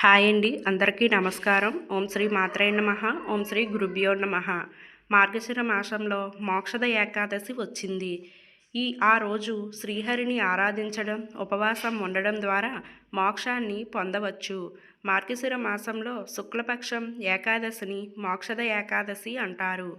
Hi అండి. అందరికీ నమస్కారం. ఓం శ్రీ మాత్రే నమ. ఓం శ్రీ గురుభ్యో నమ. మార్గశిర మాసంలో మోక్షద ఏకాదశి వచ్చింది. ఈ ఆ రోజు శ్రీహరిని ఆరాధించడం ఉపవాసం ఉండడం ద్వారా మోక్షాన్ని పొందవచ్చు. మార్గశిర మాసంలో శుక్లపక్షం ఏకాదశిని మోక్షద ఏకాదశి అంటారు.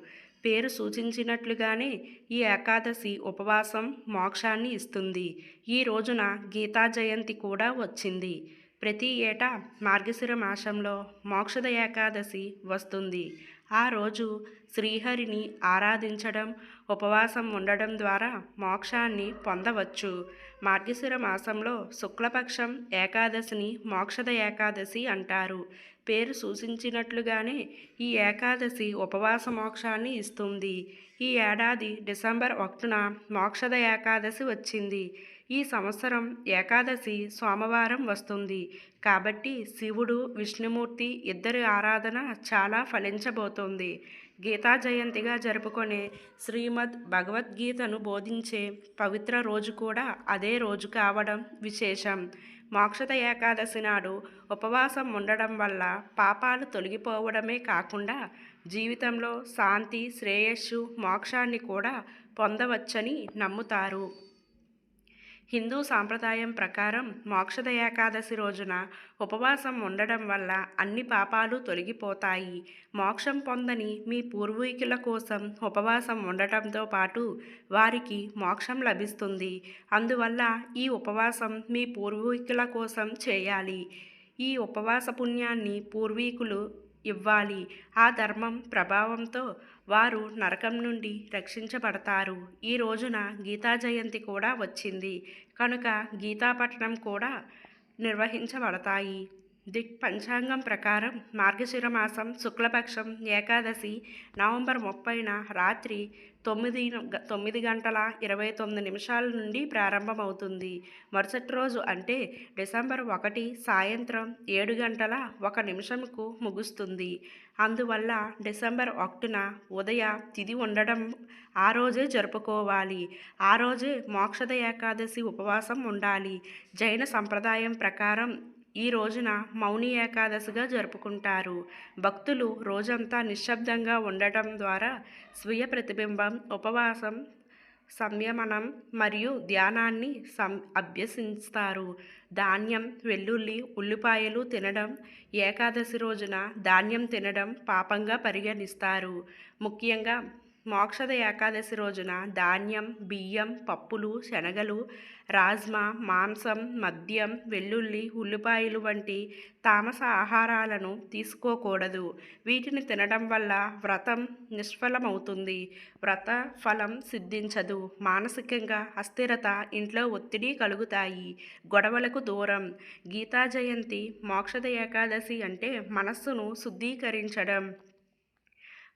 పేరు సూచించినట్లుగానే ఈ ఏకాదశి ఉపవాసం మోక్షాన్ని ఇస్తుంది. ఈ రోజున గీతా జయంతి కూడా వచ్చింది. ప్రతి ఏటా మార్గశిర మాసంలో మోక్షద ఏకాదశి వస్తుంది. ఆ రోజు శ్రీహరిని ఆరాధించడం ఉపవాసం ఉండడం ద్వారా మోక్షాన్ని పొందవచ్చు. మార్గశిర మాసంలో శుక్లపక్షం ఏకాదశిని మోక్షద ఏకాదశి అంటారు. పేరు సూచించినట్లుగానే ఈ ఏకాదశి ఉపవాస మోక్షాన్ని ఇస్తుంది. ఈ ఏడాది డిసెంబర్ ఒకటిన మోక్షద ఏకాదశి వచ్చింది. ఈ సంవత్సరం ఏకాదశి సోమవారం వస్తుంది. కాబట్టి శివుడు విష్ణుమూర్తి ఇద్దరి ఆరాధన చాలా ఫలించబోతోంది. గీతా జయంతిగా జరుపుకునే శ్రీమద్ భగవద్గీతను బోధించే పవిత్ర రోజు కూడా అదే రోజు కావడం విశేషం. మోక్షత ఏకాదశి నాడు ఉపవాసం ఉండడం వల్ల పాపాలు తొలగిపోవడమే కాకుండా జీవితంలో శాంతి శ్రేయస్సు మోక్షాన్ని కూడా పొందవచ్చని నమ్ముతారు. హిందూ సాంప్రదాయం ప్రకారం మోక్షద ఏకాదశి రోజున ఉపవాసం ఉండడం వల్ల అన్ని పాపాలు తొలగిపోతాయి. మోక్షం పొందని మీ పూర్వీకుల కోసం ఉపవాసం ఉండటంతో పాటు వారికి మోక్షం లభిస్తుంది. అందువల్ల ఈ ఉపవాసం మీ పూర్వీకుల కోసం చేయాలి. ఈ ఉపవాస పుణ్యాన్ని పూర్వీకులు ఇవ్వాలి. ఆ ధర్మం ప్రభావంతో వారు నరకం నుండి రక్షించబడతారు. ఈ రోజున గీతా జయంతి కూడా వచ్చింది. కనుక గీతాపట్టణం కూడా నిర్వహించబడతాయి. దిక్ పంచాంగం ప్రకారం మార్గశిర మాసం శుక్లపక్షం ఏకాదశి నవంబర్ ముప్పైన రాత్రి తొమ్మిది తొమ్మిది గంటల ఇరవై తొమ్మిది నిమిషాల నుండి ప్రారంభమవుతుంది. మరుసటి రోజు అంటే డిసెంబర్ ఒకటి సాయంత్రం ఏడు గంటల ఒక నిమిషంకు ముగుస్తుంది. అందువల్ల డిసెంబర్ ఒకటిన ఉదయ తిది ఉండడం ఆ రోజే జరుపుకోవాలి. ఆ రోజే మోక్షద ఏకాదశి ఉపవాసం ఉండాలి. జైన సంప్రదాయం ప్రకారం ఈ రోజున మౌని ఏకాదశిగా జరుపుకుంటారు. భక్తులు రోజంతా నిశ్శబ్దంగా ఉండటం ద్వారా స్వీయ ప్రతిబింబం ఉపవాసం సంయమనం మరియు ధ్యానాన్ని సం అభ్యసిస్తారు ధాన్యం వెల్లుల్లి ఉల్లిపాయలు తినడం ఏకాదశి రోజున ధాన్యం తినడం పాపంగా పరిగణిస్తారు. ముఖ్యంగా మోక్షద ఏకాదశి రోజున ధాన్యం బియ్యం పప్పులు శనగలు రాజ్మా మాంసం మద్యం వెల్లుల్లి ఉల్లిపాయలు వంటి తామస ఆహారాలను తీసుకోకూడదు. వీటిని తినడం వల్ల వ్రతం నిష్ఫలమవుతుంది. వ్రత ఫలం సిద్ధించదు. మానసికంగా అస్థిరత ఇంట్లో ఒత్తిడి కలుగుతాయి. గొడవలకు దూరం. గీతా జయంతి మోక్షద ఏకాదశి అంటే మనస్సును శుద్ధీకరించడం.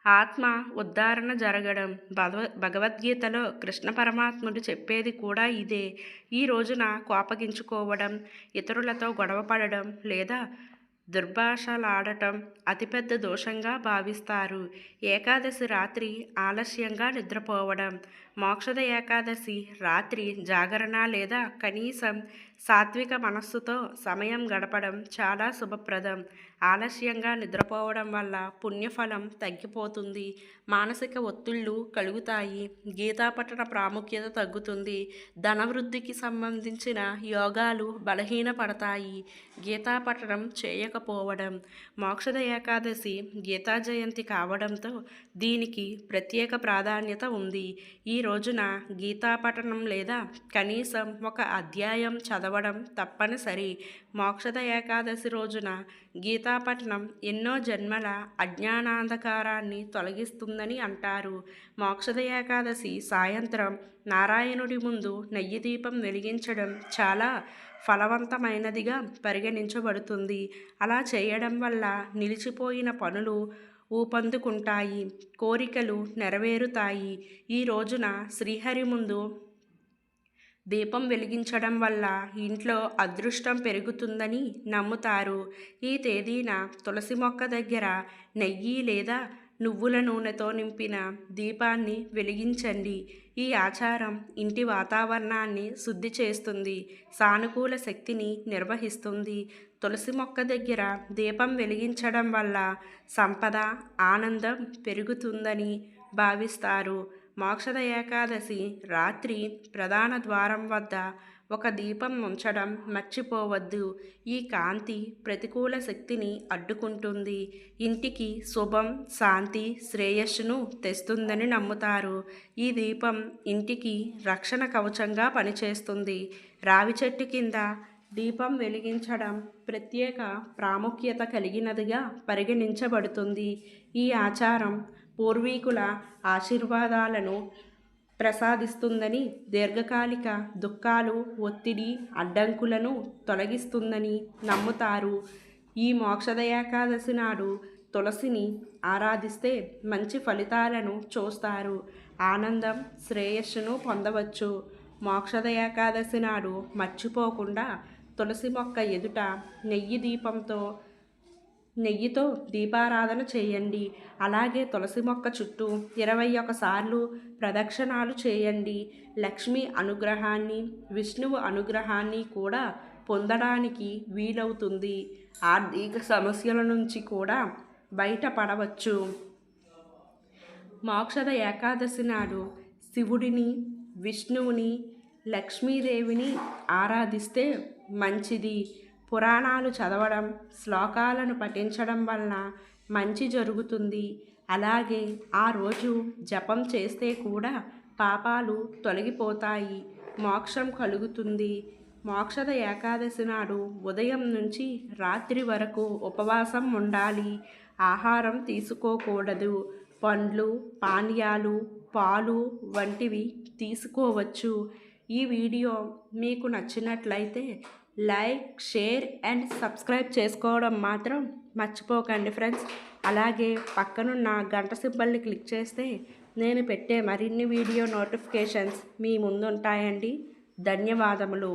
ఆత్మ ఉద్ధారణ జరగడం. భగవ భగవద్గీతలో కృష్ణ పరమాత్ముడు చెప్పేది కూడా ఇదే. ఈ రోజున కోపగించుకోవడం ఇతరులతో గొడవపడడం లేదా దుర్భాషలాడటం అతిపెద్ద దోషంగా భావిస్తారు. ఏకాదశి రాత్రి ఆలస్యంగా నిద్రపోవడం మోక్షద ఏకాదశి రాత్రి జాగరణ లేదా కనీసం సాత్విక మనస్సుతో సమయం గడపడం చాలా శుభప్రదం. ఆలస్యంగా నిద్రపోవడం వల్ల పుణ్యఫలం తగ్గిపోతుంది. మానసిక ఒత్తిళ్ళు కలుగుతాయి. గీతాపఠన ప్రాముఖ్యత తగ్గుతుంది. ధనవృద్ధికి సంబంధించిన యోగాలు బలహీనపడతాయి. గీతాపఠనం చేయకపోవడం మోక్షద ఏకాదశి గీతా జయంతి కావడంతో దీనికి ప్రత్యేక ప్రాధాన్యత ఉంది. ఈ రోజున గీతాపఠనం లేదా కనీసం ఒక అధ్యాయం చదవడం తప్పనిసరి. మోక్షద ఏకాదశి రోజున గీతాపట్నం ఎన్నో జన్మల అజ్ఞానాంధకారాన్ని తొలగిస్తుందని అంటారు. మోక్షద ఏకాదశి సాయంత్రం నారాయణుడి ముందు నెయ్యి దీపం వెలిగించడం చాలా ఫలవంతమైనదిగా పరిగణించబడుతుంది. అలా చేయడం వల్ల నిలిచిపోయిన పనులు ఊపందుకుంటాయి కోరికలు నెరవేరుతాయి. ఈ రోజున శ్రీహరి ముందు దీపం వెలిగించడం వల్ల ఇంట్లో అదృష్టం పెరుగుతుందని నమ్ముతారు. ఈ తేదీన తులసి మొక్క దగ్గర నెయ్యి లేదా నువ్వుల నూనెతో నింపిన దీపాన్ని వెలిగించండి. ఈ ఆచారం ఇంటి వాతావరణాన్ని శుద్ధి చేస్తుంది సానుకూల శక్తిని నిర్వహిస్తుంది. తులసి మొక్క దగ్గర దీపం వెలిగించడం వల్ల సంపద ఆనందం పెరుగుతుందని భావిస్తారు. మోక్షద ఏకాదశి రాత్రి ప్రధాన ద్వారం వద్ద ఒక దీపం ఉంచడం మర్చిపోవద్దు. ఈ కాంతి ప్రతికూల శక్తిని అడ్డుకుంటుంది. ఇంటికి శుభం శాంతి శ్రేయస్సును తెస్తుందని నమ్ముతారు. ఈ దీపం ఇంటికి రక్షణ కవచంగా పనిచేస్తుంది. రావి చెట్టు కింద దీపం వెలిగించడం ప్రత్యేక ప్రాముఖ్యత కలిగినదిగా పరిగణించబడుతుంది. ఈ ఆచారం పూర్వీకుల ఆశీర్వాదాలను ప్రసాదిస్తుందని దీర్ఘకాలిక దుఃఖాలు ఒత్తిడి అడ్డంకులను తొలగిస్తుందని నమ్ముతారు. ఈ మోక్షద ఏకాదశి నాడు తులసిని ఆరాధిస్తే మంచి ఫలితాలను చూస్తారు. ఆనందం శ్రేయస్సును పొందవచ్చు. మోక్షద ఏకాదశి నాడు మర్చిపోకుండా తులసి మొక్క ఎదుట నెయ్యి దీపంతో నెయ్యితో దీపారాధన చేయండి. అలాగే తులసి మొక్క చుట్టూ ఇరవై ఒకసార్లు ప్రదక్షిణాలు చేయండి. లక్ష్మి అనుగ్రహాన్ని విష్ణువు అనుగ్రహాన్ని కూడా పొందడానికి వీలవుతుంది. ఆర్థిక సమస్యల నుంచి కూడా బయటపడవచ్చు. మోక్షద ఏకాదశి నాడు శివుడిని విష్ణువుని లక్ష్మీదేవిని ఆరాధిస్తే మంచిది. పురాణాలు చదవడం శ్లోకాలను పఠించడం వలన మంచి జరుగుతుంది. అలాగే ఆ రోజు జపం చేస్తే కూడా పాపాలు తొలగిపోతాయి మోక్షం కలుగుతుంది. మోక్షద ఏకాదశి నాడు ఉదయం నుంచి రాత్రి వరకు ఉపవాసం ఉండాలి. ఆహారం తీసుకోకూడదు. పండ్లు పానీయాలు పాలు వంటివి తీసుకోవచ్చు. ఈ వీడియో మీకు నచ్చినట్లయితే లైక్ షేర్ అండ్ సబ్స్క్రైబ్ చేసుకోవడం మాత్రం మర్చిపోకండి ఫ్రెండ్స్. అలాగే పక్కనున్న గంట సింబల్ని క్లిక్ చేస్తే నేను పెట్టే మరిన్ని వీడియో నోటిఫికేషన్స్ మీ ముందుంటాయండి. ధన్యవాదములు.